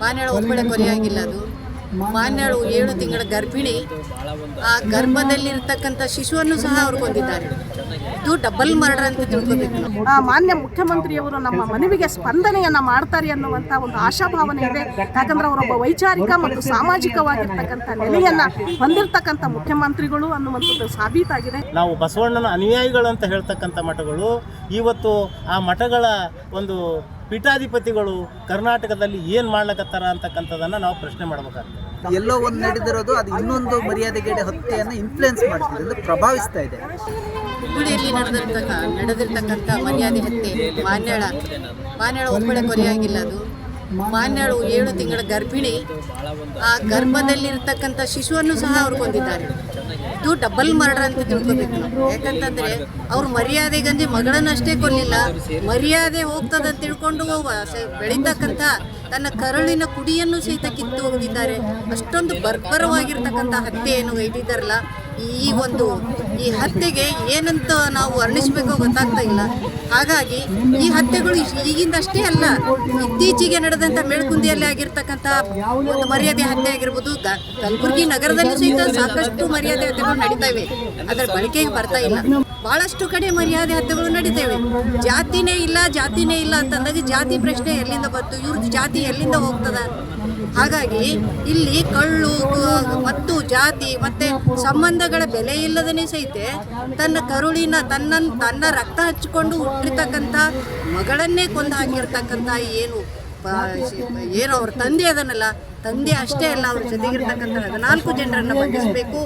ಮಾನ್ಯಾಳು ಒಬ್ಬಳೆ ಕೊನೆಯಾಗಿಲ್ಲ ಅದು. ಮಾನ್ಯಾಳು ಏಳು ತಿಂಗಳ ಗರ್ಭಿಣಿ. ಆ ಗರ್ಭದಲ್ಲಿರ್ತಕ್ಕಂಥ ಶಿಶುವನ್ನು ಸಹ ಅವರು ಕೊಂದಿದ್ದಾರೆ. ಇದು ಡಬಲ್ ಮರ್ಡರ್ ಅಂತ ತಿಳ್ಕೊಬೇಕು. ಆ, ಮಾನ್ಯ ಮುಖ್ಯಮಂತ್ರಿಯವರು ನಮ್ಮ ಮನವಿಗೆ ಸ್ಪಂದನೆಯನ್ನ ಮಾಡ್ತಾರೆ ಅನ್ನುವಂತ ಒಂದು ಆಶಾಭಾವನೆ ಇದೆ. ಯಾಕಂದ್ರೆ ಅವರೊಬ್ಬ ವೈಚಾರಿಕ ಮತ್ತು ಸಾಮಾಜಿಕವಾಗಿರ್ತಕ್ಕಂಥ ನೆಲೆಯನ್ನ ಹೊಂದಿರತಕ್ಕಂಥ ಮುಖ್ಯಮಂತ್ರಿಗಳು ಅನ್ನುವಂಥದ್ದು ಸಾಬೀತಾಗಿದೆ. ನಾವು ಬಸವಣ್ಣನ ಅನುಯಾಯಿಗಳು ಅಂತ ಹೇಳ್ತಕ್ಕಂಥ ಮಠಗಳು ಇವತ್ತು ಆ ಮಠಗಳ ಒಂದು ಪೀಠಾಧಿಪತಿಗಳು ಕರ್ನಾಟಕದಲ್ಲಿ ಏನು ಮಾಡ್ಲಕತ್ತಾರ ಅಂತಕ್ಕಂಥದ್ದನ್ನು ನಾವು ಪ್ರಶ್ನೆ ಮಾಡ್ಬೇಕಾಗ್ತದೆ. ಎಲ್ಲೋ ಒಂದು ನಡೆದಿರೋದು ಅದು ಇನ್ನೊಂದು ಮರ್ಯಾದೆಗೇಡೆ ಹತ್ಯೆಯನ್ನು ಇನ್ಫ್ಲುಯೆನ್ಸ್ ಮಾಡ್ತಿದೆ ಅಂದ್ರೆ ಪ್ರಭಾವಿಸ್ತಾ ಇದೆ. ಹುಬ್ಬಳ್ಳಿಯಲ್ಲಿ ನಡೆದಿರ್ತಕ್ಕ ನಡೆದಿರ್ತಕ್ಕಂಥ ಮರ್ಯಾದೆ ಹತ್ಯೆ ಮಾನ್ಯಾಳ. ಮಾನ್ಯಾಳ ಒಬ್ಬಳೆ ಕೊರೆಯಾಗಿಲ್ಲ ಅದು. ಮಾನ್ಯಾಳು ಏಳು ತಿಂಗಳ ಗರ್ಭಿಣಿ. ಆ ಗರ್ಭದಲ್ಲಿರ್ತಕ್ಕಂಥ ಶಿಶುವನ್ನು ಸಹ ಅವರು ಕೊಂದಿದ್ದಾರೆ. ಇದು ಡಬಲ್ ಮರ್ಡರ್ ಅಂತ ತಿಳ್ಕೊಬೇಕು ನಾವು. ಯಾಕಂತಂದ್ರೆ ಅವ್ರು ಮರ್ಯಾದೆಗಂಜಿ ಮಗಳನ್ನಷ್ಟೇ ಕೊಲ್ಲಿಲ್ಲ ಮರ್ಯಾದೆ ಹೋಗ್ತದೆ ಅಂತ ತಿಳ್ಕೊಂಡು ಬೆಳೀತಕ್ಕಂಥ ತನ್ನ ಕರುಳಿನ ಕುಡಿಯನ್ನು ಸಹಿತ ಕಿತ್ತು ಹೋಗಿದ್ದಾರೆ. ಅಷ್ಟೊಂದು ಬರ್ಬರವಾಗಿರ್ತಕ್ಕಂಥ ಹತ್ಯೆ ಏನು ಇಟ್ಟಿದ್ದಾರಲ್ಲ ಈ ಒಂದು ಈ ಹತ್ಯೆಗೆ ಏನಂತ ನಾವು ವರ್ಣಿಸಬೇಕು ಗೊತ್ತಾಗ್ತಾ ಇಲ್ಲ. ಹಾಗಾಗಿ ಈ ಹತ್ಯೆಗಳು ಈಗಿಂದಷ್ಟೇ ಅಲ್ಲ, ಇತ್ತೀಚೆಗೆ ನಡೆದಂಥ ಮೇಳ್ಕುಂದಿಯಲ್ಲಿ ಆಗಿರ್ತಕ್ಕಂಥ ಒಂದು ಮರ್ಯಾದೆ ಹತ್ಯೆ ಆಗಿರ್ಬೋದು ಕಲಬುರಗಿ ನಗರದಲ್ಲಿ ಸಹಿತ ಸಾಕಷ್ಟು ಮರ್ಯಾದೆ ಹತ್ಯೆಗಳು ನಡೀತವೆ ಅದರ ಬಳಕೆಗೆ ಬರ್ತಾ ಇಲ್ಲ. ಬಹಳಷ್ಟು ಕಡೆ ಮರ್ಯಾದೆ ಹತ್ಯೆಗಳು ನಡೀತೇವೆ. ಜಾತಿನೇ ಇಲ್ಲ ಜಾತಿನೇ ಇಲ್ಲ ಅಂತಂದಾಗ ಜಾತಿ ಪ್ರಶ್ನೆ ಎಲ್ಲಿಂದ ಬಂತು? ಇವ್ರದ್ದು ಜಾತಿ ಎಲ್ಲಿಂದ ಹೋಗ್ತದ? ಹಾಗಾಗಿ ಇಲ್ಲಿ ಕಳ್ಳು ಮತ್ತು ಜಾತಿ ಮತ್ತೆ ಸಂಬಂಧಗಳ ಬೆಲೆ ಇಲ್ಲದನೇ ಸಹಿತ ತನ್ನ ಕರುಳಿನ ತನ್ನ ತನ್ನ ರಕ್ತ ಹಚ್ಚಿಕೊಂಡು ಹುಟ್ಟಿರ್ತಕ್ಕಂಥ ಮಗಳನ್ನೇ ಕೊಂದು ಹಾಕಿರ್ತಕ್ಕಂಥ ಏನು ಏನು ಅವ್ರ ತಂದೆ ಅದನ್ನಲ್ಲ ತಂದೆ ಅಷ್ಟೇ ಅಲ್ಲ, ಅವ್ರ ಜೊತೆಗಿರ್ತಕ್ಕಂಥ ಹದಿನಾಲ್ಕು ಜನರನ್ನು ಬಂಧಿಸಬೇಕು.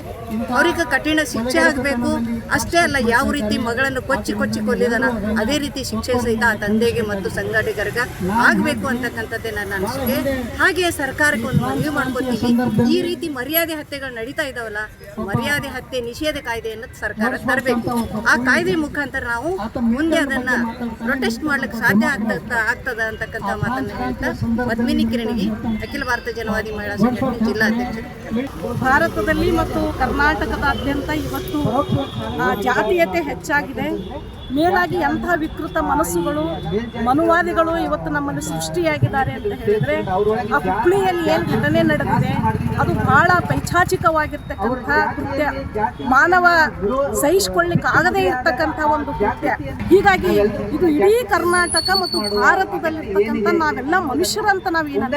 ಅವರಿಗೆ ಕಠಿಣ ಶಿಕ್ಷೆ ಆಗಬೇಕು. ಅಷ್ಟೇ ಅಲ್ಲ, ಯಾವ ರೀತಿ ಮಗಳನ್ನು ಕೊಚ್ಚಿ ಕೊಚ್ಚಿ ಕೊಲ್ಲಿದಾನ, ಅದೇ ರೀತಿ ಶಿಕ್ಷೆ ಸಹಿತ ಆ ತಂದೆಗೆ ಮತ್ತು ಸಂಘಟಕರಿಗೆ ಆಗಬೇಕು ಅಂತಕ್ಕಂಥದ್ದೇ ನನ್ನ ಅನಿಸಿಕೆ. ಹಾಗೆ ಸರ್ಕಾರಕ್ಕೆ ಒಂದು ಮನವಿ ಮಾಡ್ಕೊತೀವಿ ಈ ರೀತಿ ಮರ್ಯಾದೆ ಹತ್ಯೆಗಳು ನಡೀತಾ ಇದಾವಲ್ಲ, ಮರ್ಯಾದೆ ಹತ್ಯೆ ನಿಷೇಧ ಕಾಯ್ದೆಯನ್ನು ಸರ್ಕಾರ ತರಬೇಕು. ಆ ಕಾಯ್ದೆ ಮುಖಾಂತರ ನಾವು ಮುಂದೆ ಅದನ್ನ ಪ್ರೊಟೆಸ್ಟ್ ಮಾಡ್ಲಿಕ್ಕೆ ಸಾಧ್ಯ ಆಗ್ತದ ಆಗ್ತದ ಅಂತಕ್ಕಂಥ ಮಾತನ್ನು ಹೇಳ್ತಾ, ಪದ್ಮಿನಿ ಕಿರಣಿಗೆ ಅಖಿಲ ಭಾರತ ಜನವಾದಿ ಮಹಿಳಾ ಸಂಘಟನೆ ಜಿಲ್ಲಾಧ್ಯಕ್ಷರು. ಭಾರತದಲ್ಲಿ ಮತ್ತು ಕರ್ನಾಟಕದಾದ್ಯಂತ ಇವತ್ತು ಜಾತೀಯತೆ ಹೆಚ್ಚಾಗಿದೆ. ಮೇಲಾಗಿ ಎಂಥ ವಿಕೃತ ಮನಸ್ಸುಗಳು, ಮನುವಾದಿಗಳು ಇವತ್ತು ನಮ್ಮಲ್ಲಿ ಸೃಷ್ಟಿಯಾಗಿದ್ದಾರೆ ಅಂತ ಹೇಳಿದ್ರೆ, ಆ ಹುಬ್ಳಿಯಲ್ಲಿ ಏನು ಘಟನೆ ನಡೆದಿದೆ, ಅದು ಬಹಳ ಪೈಚಾಚಿಕವಾಗಿರ್ತಕ್ಕಂಥ ಕೃತ್ಯ. ಮಾನವ ಸಹಿಸಿಕೊಳ್ಳಿಕ್ಕೆ ಆಗದೇ ಇರತಕ್ಕಂಥ ಒಂದು ಕೃತ್ಯ. ಹೀಗಾಗಿ ಇದು ಇಡೀ ಕರ್ನಾಟಕ ಮತ್ತು ಭಾರತದಲ್ಲಿರ್ತಕ್ಕಂಥ ನಾವೆಲ್ಲ ಮನುಷ್ಯರಂತ ನಾವು ಏನು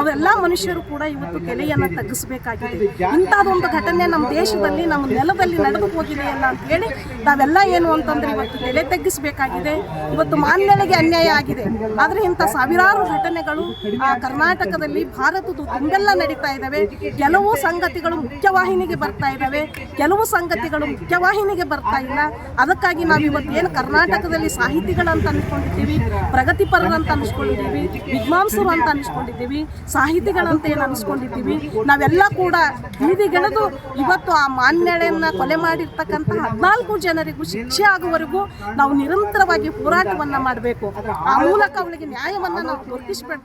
ಅವೆಲ್ಲ ಮನುಷ್ಯರು ಕೂಡ ಇವತ್ತು ತಲೆಯನ್ನು ತಗ್ಗಿಸಬೇಕಾಗಿದೆ. ಇಂಥದ್ದೊಂದು ಘಟನೆ ನಮ್ಮ ದೇಶದಲ್ಲಿ, ನಮ್ಮ ನೆಲದಲ್ಲಿ ನಡೆದು ಹೋಗಿದೆಯಲ್ಲ ಅಂತ ಹೇಳಿ, ನಾವೆಲ್ಲ ಏನು ಅಂತಂದ್ರೆ ಇವತ್ತು ತಲೆ ತಗ್ಗಿಸಬೇಕಾಗಿದೆ. ಇವತ್ತು ಮಾನ್ಯಳಿಗೆ ಅನ್ಯಾಯ ಆಗಿದೆ. ಆದರೆ ಇಂಥ ಸಾವಿರಾರು ಘಟನೆಗಳು, ಆ, ಕರ್ನಾಟಕದಲ್ಲಿ ಭಾರತದ ತುಂಬೆಲ್ಲ ನಡೀತಾ ಇದ್ದಾವೆ ಕೆಲವು ಸಂಗತಿಗಳು ಮುಖ್ಯವಾಹಿನಿಗೆ ಬರ್ತಾ ಇದ್ದಾವೆ ಕೆಲವು ಸಂಗತಿಗಳು ಮುಖ್ಯವಾಹಿನಿಗೆ ಬರ್ತಾ ಇಲ್ಲ. ಅದಕ್ಕಾಗಿ ನಾವು ಇವತ್ತು ಏನು ಕರ್ನಾಟಕದಲ್ಲಿ ಸಾಹಿತಿಗಳಂತ ಅನ್ಸ್ಕೊಂಡಿದ್ದೀವಿ ಪ್ರಗತಿಪರರಂತ ಅನ್ಸ್ಕೊಂಡಿದ್ದೀವಿ ವಿದ್ವಾಂಸರು ಅಂತ ಅನಿಸ್ಕೊಂಡಿದ್ದೀವಿ ಸಾಹಿತಿಗಳಂತ ಏನು ಅನಿಸ್ಕೊಂಡಿದ್ದೀವಿ ನಾವೆಲ್ಲ ಕೂಡ ಬೀದಿಗೆಳೆದು ಇವತ್ತು ಆ ಮಾನ್ಯಳೆಯನ್ನು ಕೊಲೆ ಮಾಡಿರ್ತಕ್ಕಂಥ ಹದಿನಾಲ್ಕು ಜನರಿಗೂ ಶಿಕ್ಷೆ ಆಗುವವರೆಗೂ ನಾವು ನಿರಂತರವಾಗಿ ಹೋರಾಟವನ್ನ ಮಾಡಬೇಕು. ಆ ಮೂಲಕ ಅವಳಿಗೆ ನ್ಯಾಯವನ್ನ ನಾವು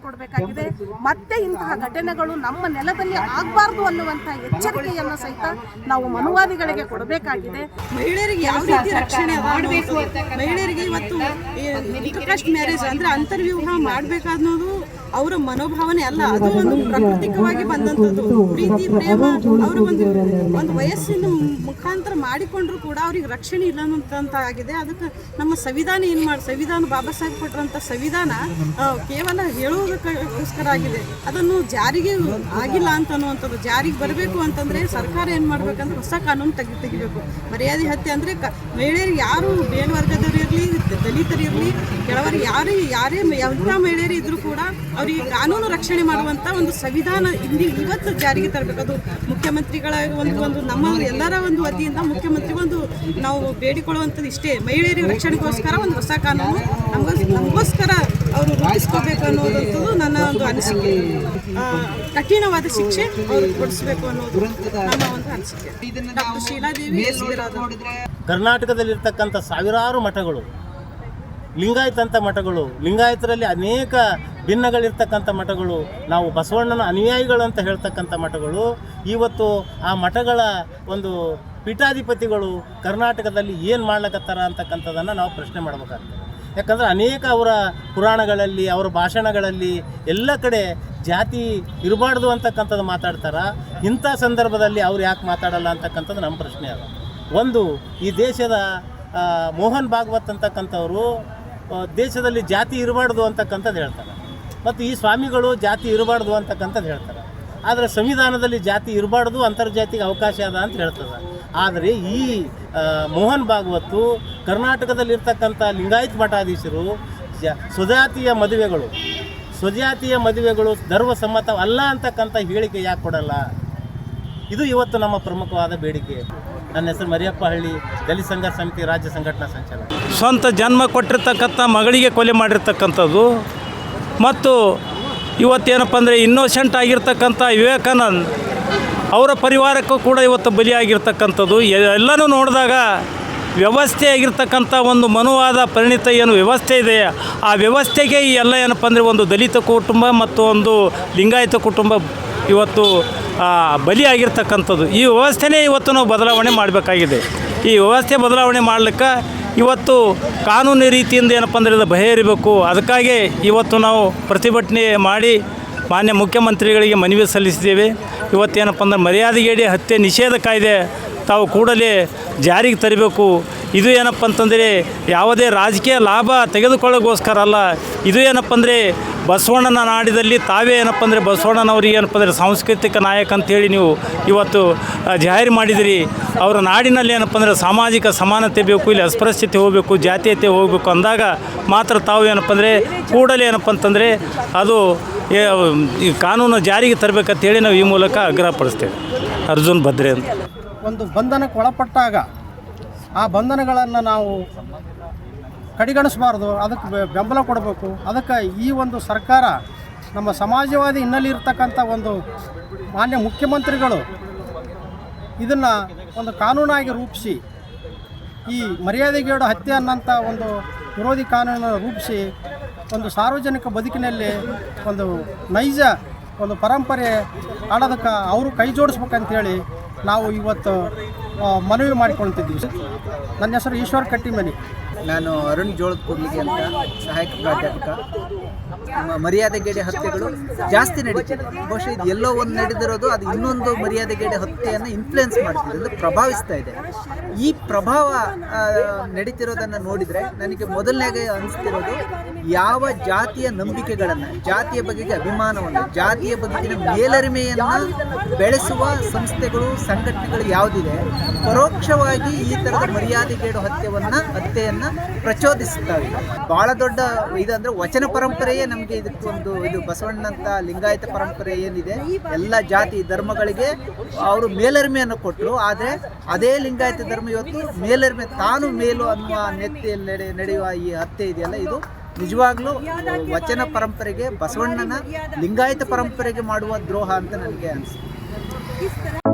ಕೊಡಬೇಕಾಗಿದೆ. ಮತ್ತೆ ಇಂತಹ ಘಟನೆಗಳು ನಮ್ಮ ನೆಲದಲ್ಲಿ ಆಗಬಾರ್ದು ಅನ್ನುವಂತಹ ಎಚ್ಚರಿಕೆಯನ್ನು ಸಹಿತ ನಾವು ಮನುವಾದಿಗಳಿಗೆ ಕೊಡಬೇಕಾಗಿದೆ. ಮಹಿಳೆಯರಿಗೆ ಯಾವ ರೀತಿ ರಕ್ಷಣೆ ಮಾಡಬೇಕು? ಮಹಿಳೆಯರಿಗೆ ಇವತ್ತು ಇಂಟರ್ಕಾಸ್ಟ್ ಮ್ಯಾರೇಜ್ ಅಂದ್ರೆ ಅಂತರ್ವಿವಾಹ ಮಾಡ್ಬೇಕಾದ್ನೋದು ಅವರ ಮನೋಭಾವನೆ ಅಲ್ಲ. ಅದು ಒಂದು ಪ್ರಾಕೃತಿಕವಾಗಿ ಬಂದಂಥದ್ದು. ಪ್ರೀತಿ ಪ್ರೇಮ ಅವರು ಒಂದು ಒಂದು ವಯಸ್ಸಿನ ಮುಖಾಂತರ ಮಾಡಿಕೊಂಡ್ರು ಕೂಡ ಅವ್ರಿಗೆ ರಕ್ಷಣೆ ಇಲ್ಲ ಅಂತ ಆಗಿದೆ. ಅದಕ್ಕೆ ನಮ್ಮ ಸಂವಿಧಾನ ಏನು ಮಾಡಿ, ಸಂವಿಧಾನ ಬಾಬಾ ಸಾಹೇಬ್ ಕೊಟ್ಟರಂಥ ಸಂವಿಧಾನ ಕೇವಲ ಹೇಳುವುದಕ್ಕೋಸ್ಕರ ಆಗಿದೆ. ಅದನ್ನು ಜಾರಿಗೆ ಆಗಿಲ್ಲ ಅಂತ ಅನ್ನುವಂಥದ್ದು, ಜಾರಿಗೆ ಬರಬೇಕು ಅಂತಂದ್ರೆ ಸರ್ಕಾರ ಏನು ಮಾಡಬೇಕಂದ್ರೆ ಹೊಸ ಕಾನೂನು ತೆಗೆ, ತೆಗಿಬೇಕು. ಮರ್ಯಾದೆ ಹತ್ಯೆ ಅಂದರೆ ಕ, ಮಹಿಳೆಯರು ಯಾರು ಮೇಲ್ವರ್ಗದವರು ಇರಲಿ, ದಲಿತರು ಇರಲಿ, ಕೆಲವರು ಯಾರೇ ಯಾರೇ ಎಂಥ ಮಹಿಳೆಯರು ಇದ್ದರೂ ಕೂಡ ಅವರಿಗೆ ಕಾನೂನು ರಕ್ಷಣೆ ಮಾಡುವಂಥ ಒಂದು ಸಂವಿಧಾನ ಇಲ್ಲಿ ಇವತ್ತು ಜಾರಿಗೆ ತರಬೇಕು. ಅದು ಮುಖ್ಯಮಂತ್ರಿಗಳ ಒಂದು ಒಂದು ನಮ್ಮ ಎಲ್ಲರ ಒಂದು ವತಿಯಿಂದ ಮುಖ್ಯಮಂತ್ರಿಗೊಂದು ನಾವು ಬೇಡಿಕೊಳ್ಳುವಂಥದ್ದು ಇಷ್ಟೇ ಮಹಿಳೆಯರ ರಕ್ಷಣೆಗೋಸ್ಕರ ಒಂದು ಹೊಸ ಕಾನೂನು ನಮಗೋಸ್ ನಮಗೋಸ್ಕರ ಅವರು ರೂಪಿಸ್ಕೋಬೇಕು ಅನ್ನೋದಂಥದ್ದು ನನ್ನ ಒಂದು ಅನಿಸಿಕೆ. ಕಠಿಣವಾದ ಶಿಕ್ಷೆ ಕೊಡಿಸ್ಬೇಕು ಅನ್ನೋದು ನಮ್ಮ ಒಂದು ಅನಿಸಿಕೆ. ಡಾಕ್ಟರ್ ಶೀಲಾದೇವಿ ಕರ್ನಾಟಕದಲ್ಲಿರ್ತಕ್ಕಂಥ ಸಾವಿರಾರು ಮಠಗಳು, ಲಿಂಗಾಯತ ಅಂತ ಮಠಗಳು, ಲಿಂಗಾಯತರಲ್ಲಿ ಅನೇಕ ಭಿನ್ನಗಳಿರ್ತಕ್ಕಂಥ ಮಠಗಳು, ನಾವು ಬಸವಣ್ಣನ ಅನುಯಾಯಿಗಳು ಅಂತ ಹೇಳ್ತಕ್ಕಂಥ ಮಠಗಳು, ಇವತ್ತು ಆ ಮಠಗಳ ಒಂದು ಪೀಠಾಧಿಪತಿಗಳು ಕರ್ನಾಟಕದಲ್ಲಿ ಏನು ಮಾಡ್ಲಕತ್ತಾರ ಅಂತಕ್ಕಂಥದ್ದನ್ನು ನಾವು ಪ್ರಶ್ನೆ ಮಾಡಬೇಕಾಗ್ತದೆ. ಯಾಕಂದರೆ ಅನೇಕ ಅವರ ಪುರಾಣಗಳಲ್ಲಿ, ಅವರ ಭಾಷಣಗಳಲ್ಲಿ ಎಲ್ಲ ಕಡೆ ಜಾತಿ ಇರಬಾರ್ದು ಅಂತಕ್ಕಂಥದ್ದು ಮಾತಾಡ್ತಾರೆ. ಇಂಥ ಸಂದರ್ಭದಲ್ಲಿ ಅವ್ರು ಯಾಕೆ ಮಾತಾಡಲ್ಲ ಅಂತಕ್ಕಂಥದ್ದು ನಮ್ಮ ಪ್ರಶ್ನೆ ಅದ. ಒಂದು, ಈ ದೇಶದ ಮೋಹನ್ ಭಾಗವತ್ ಅಂತಕ್ಕಂಥವರು ದೇಶದಲ್ಲಿ ಜಾತಿ ಇರಬಾರ್ದು ಅಂತಕ್ಕಂಥದ್ದು ಹೇಳ್ತಾರೆ. ಮತ್ತು ಈ ಸ್ವಾಮಿಗಳು ಜಾತಿ ಇರಬಾರ್ದು ಅಂತಕ್ಕಂಥದ್ದು ಹೇಳ್ತಾರೆ. ಆದರೆ ಸಂವಿಧಾನದಲ್ಲಿ ಜಾತಿ ಇರಬಾರ್ದು, ಅಂತರ್ಜಾತಿಗೆ ಅವಕಾಶ ಅದ ಅಂತ ಹೇಳ್ತದೆ. ಆದರೆ ಈ ಮೋಹನ್ ಭಾಗವತ್ತು ಕರ್ನಾಟಕದಲ್ಲಿರ್ತಕ್ಕಂಥ ಲಿಂಗಾಯತ್ ಮಠಾಧೀಶರು, ಜ, ಸ್ವಜಾತಿಯ ಮದುವೆಗಳು ಸ್ವಜಾತಿಯ ಮದುವೆಗಳು ಧರ್ಮಸಮ್ಮತ ಅಲ್ಲ ಅಂತಕ್ಕಂಥ ಹೇಳಿಕೆ ಯಾಕೆ ಕೊಡಲ್ಲ? ಇದು ಇವತ್ತು ನಮ್ಮ ಪ್ರಮುಖವಾದ ಬೇಡಿಕೆ. ನನ್ನ ಹೆಸರು ಮರಿಯಪ್ಪ ಹಳ್ಳಿ ದಲಿತ ಸಂಘರ್ಷ ಸಮಿತಿ ರಾಜ್ಯ ಸಂಘಟನಾ ಸಂಚಾಲಕ. ಸ್ವಂತ ಜನ್ಮ ಕೊಟ್ಟಿರ್ತಕ್ಕಂಥ ಮಗಳಿಗೆ ಕೊಲೆ ಮಾಡಿರ್ತಕ್ಕಂಥದ್ದು ಮತ್ತು ಇವತ್ತೇನಪ್ಪ ಅಂದರೆ ಇನ್ನೋಸೆಂಟ್ ಆಗಿರ್ತಕ್ಕಂಥ ವಿವೇಕಾನಂದ್ ಅವರ ಪರಿವಾರಕ್ಕೂ ಕೂಡ ಇವತ್ತು ಬಲಿಯಾಗಿರ್ತಕ್ಕಂಥದ್ದು. ಎಲ್ಲನೂ ನೋಡಿದಾಗ ವ್ಯವಸ್ಥೆ ಆಗಿರ್ತಕ್ಕಂಥ ಒಂದು ಮನುವಾದ ಪರಿಣಿತ ಏನು ವ್ಯವಸ್ಥೆ ಇದೆ, ಆ ವ್ಯವಸ್ಥೆಗೆ ಈ ಎಲ್ಲ ಏನಪ್ಪ ಅಂದರೆ ಒಂದು ದಲಿತ ಕುಟುಂಬ ಮತ್ತು ಒಂದು ಲಿಂಗಾಯತ ಕುಟುಂಬ ಇವತ್ತು ಬಲಿಯಾಗಿರ್ತಕ್ಕಂಥದ್ದು. ಈ ವ್ಯವಸ್ಥೆನೇ ಇವತ್ತು ನಾವು ಬದಲಾವಣೆ ಮಾಡಬೇಕಾಗಿದೆ. ಈ ವ್ಯವಸ್ಥೆ ಬದಲಾವಣೆ ಮಾಡ್ಲಿಕ್ಕೆ ಇವತ್ತು ಕಾನೂನು ರೀತಿಯಿಂದ ಏನಪ್ಪ ಅಂದರೆ ಇದು ಇರಬೇಕು ಅದಕ್ಕಾಗಿ ಇವತ್ತು ನಾವು ಪ್ರತಿಭಟನೆ ಮಾಡಿ ಮಾನ್ಯ ಮುಖ್ಯಮಂತ್ರಿಗಳಿಗೆ ಮನವಿ ಸಲ್ಲಿಸಿದ್ದೇವೆ. ಇವತ್ತೇನಪ್ಪ ಅಂದ್ರೆ ಮರ್ಯಾದೆಗೇಡಿ ಹತ್ಯೆ ನಿಷೇಧ ಕಾಯ್ದೆ ತಾವು ಕೂಡಲೇ ಜಾರಿಗೆ ತರಬೇಕು. ಇದು ಏನಪ್ಪ ಅಂತಂದರೆ ಯಾವುದೇ ರಾಜಕೀಯ ಲಾಭ ತೆಗೆದುಕೊಳ್ಳೋಕ್ಕೋಸ್ಕರ ಅಲ್ಲ. ಇದು ಏನಪ್ಪ ಅಂದರೆ ಬಸವಣ್ಣನ ನಾಡಿದಲ್ಲಿ ತಾವೇ ಏನಪ್ಪ ಅಂದರೆ ಬಸವಣ್ಣನವ್ರಿಗೆ ಏನಪ್ಪ ಅಂದರೆ ಸಾಂಸ್ಕೃತಿಕ ನಾಯಕ ಅಂತೇಳಿ ನೀವು ಇವತ್ತು ಜಾಹೀರು ಮಾಡಿದಿರಿ. ಅವರ ನಾಡಿನಲ್ಲಿ ಏನಪ್ಪ ಅಂದರೆ ಸಾಮಾಜಿಕ ಸಮಾನತೆ ಬೇಕು, ಇಲ್ಲಿ ಅಸ್ಪೃಶ್ಯತೆ ಹೋಗಬೇಕು, ಜಾತೀಯತೆ ಹೋಗಬೇಕು ಅಂದಾಗ ಮಾತ್ರ ತಾವು ಏನಪ್ಪ ಅಂದರೆ ಕೂಡಲೇ ಏನಪ್ಪ ಅಂತಂದರೆ ಅದು ಈ ಕಾನೂನು ಜಾರಿಗೆ ತರಬೇಕಂತೇಳಿ ನಾವು ಈ ಮೂಲಕ ಆಗ್ರಹಪಡಿಸ್ತೇವೆ ಅರ್ಜುನ್ ಭದ್ರೆ ಅಂತ. ಒಂದು ಬಂಧನಕ್ಕೆ ಒಳಪಟ್ಟಾಗ ಆ ಬಂಧನಗಳನ್ನು ನಾವು ಕಡೆಗಣಿಸಬಾರ್ದು, ಅದಕ್ಕೆ ಬೆಂಬಲ ಕೊಡಬೇಕು. ಅದಕ್ಕೆ ಈ ಒಂದು ಸರ್ಕಾರ ನಮ್ಮ ಸಮಾಜವಾದಿ ಹಿನ್ನೆಲೆ ಇರ್ತಕ್ಕಂಥ ಒಂದು ಮಾನ್ಯ ಮುಖ್ಯಮಂತ್ರಿಗಳು ಇದನ್ನು ಒಂದು ಕಾನೂನಾಗಿ ರೂಪಿಸಿ, ಈ ಮರ್ಯಾದೆಗೇಡು ಹತ್ಯೆ ಅನ್ನೋಂಥ ಒಂದು ವಿರೋಧಿ ಕಾನೂನನ್ನು ರೂಪಿಸಿ, ಒಂದು ಸಾರ್ವಜನಿಕ ಬದುಕಿನಲ್ಲಿ ಒಂದು ನೈಜ ಒಂದು ಪರಂಪರೆ ಆಡೋದಕ್ಕೆ ಅವರು ಕೈ ಜೋಡಿಸ್ಬೇಕಂತೇಳಿ ನಾವು ಇವತ್ತು ಮನವಿ ಮಾಡಿಕೊಳ್ತಿದ್ದೀವಿ. ನನ್ನ ಹೆಸರು ಈಶ್ವರ್ ಕಟ್ಟಿಮನಿ. ನಾನು ಅರುಣ್ ಜೋಳದ ಕೂಡ್ಲಿಗೆ ಅಂತ ಸಹಾಯಕ ಪ್ರಾಧ್ಯಾಪಕ. ಮರ್ಯಾದೆ ಗೇಡೆ ಹತ್ಯೆಗಳು ಜಾಸ್ತಿ ನಡೀತಿದೆ. ಬಹುಶಃ ಇದು ಎಲ್ಲೋ ಒಂದು ನಡೆದಿರೋದು, ಅದು ಇನ್ನೊಂದು ಮರ್ಯಾದೆಗೇಡೆ ಹತ್ಯೆಯನ್ನು ಇನ್ಫ್ಲುಯೆನ್ಸ್ ಮಾಡ್ತಿದೆ ಅಂದರೆ ಪ್ರಭಾವಿಸ್ತಾ ಇದೆ. ಈ ಪ್ರಭಾವ ನಡೀತಿರೋದನ್ನು ನೋಡಿದರೆ ನನಗೆ ಮೊದಲನೇ ಅನಿಸ್ತಿರೋದು ಯಾವ ಜಾತಿಯ ನಂಬಿಕೆಗಳನ್ನು, ಜಾತಿಯ ಬಗೆಗೆ ಅಭಿಮಾನವನ್ನು, ಜಾತಿಯ ಬಗೆಗಿನ ಮೇಲರಿಮೆಯನ್ನು ಬೆಳೆಸುವ ಸಂಸ್ಥೆಗಳು, ಸಂಘಟನೆಗಳು ಯಾವುದಿದೆ, ಪರೋಕ್ಷವಾಗಿ ಈ ಥರದ ಮರ್ಯಾದೆಗೇಡು ಹತ್ಯೆಯನ್ನು ಹತ್ಯೆಯನ್ನು ಪ್ರಚೋದಿಸುತ್ತವೆ. ಬಹಳ ದೊಡ್ಡ ಇದಂದ್ರೆ ವಚನ ಪರಂಪರೆಯೇ ನಮಗೆ ಇದಕ್ಕೊಂದು ಇದು ಬಸವಣ್ಣಂತ ಲಿಂಗಾಯತ ಪರಂಪರೆ ಏನಿದೆ, ಎಲ್ಲ ಜಾತಿ ಧರ್ಮಗಳಿಗೆ ಅವರು ಮೇಲರಿಮೆಯನ್ನು ಕೊಟ್ಟರು ಆದರೆ ಅದೇ ಲಿಂಗಾಯತ ಧರ್ಮ ಇವತ್ತು ಮೇಲರಿಮೆ, ತಾನು ಮೇಲು ಅನ್ನುವ ನೆತ್ತಿಯಲ್ಲಿ ನಡೆ, ನಡೆಯುವ ಈ ಹತ್ಯೆ ಇದೆಯಲ್ಲ, ಇದು ನಿಜವಾಗ್ಲೂ ವಚನ ಪರಂಪರೆಗೆ, ಬಸವಣ್ಣನ ಲಿಂಗಾಯತ ಪರಂಪರೆಗೆ ಮಾಡುವ ದ್ರೋಹ ಅಂತ ನನಗೆ ಅನಿಸುತ್ತೆ.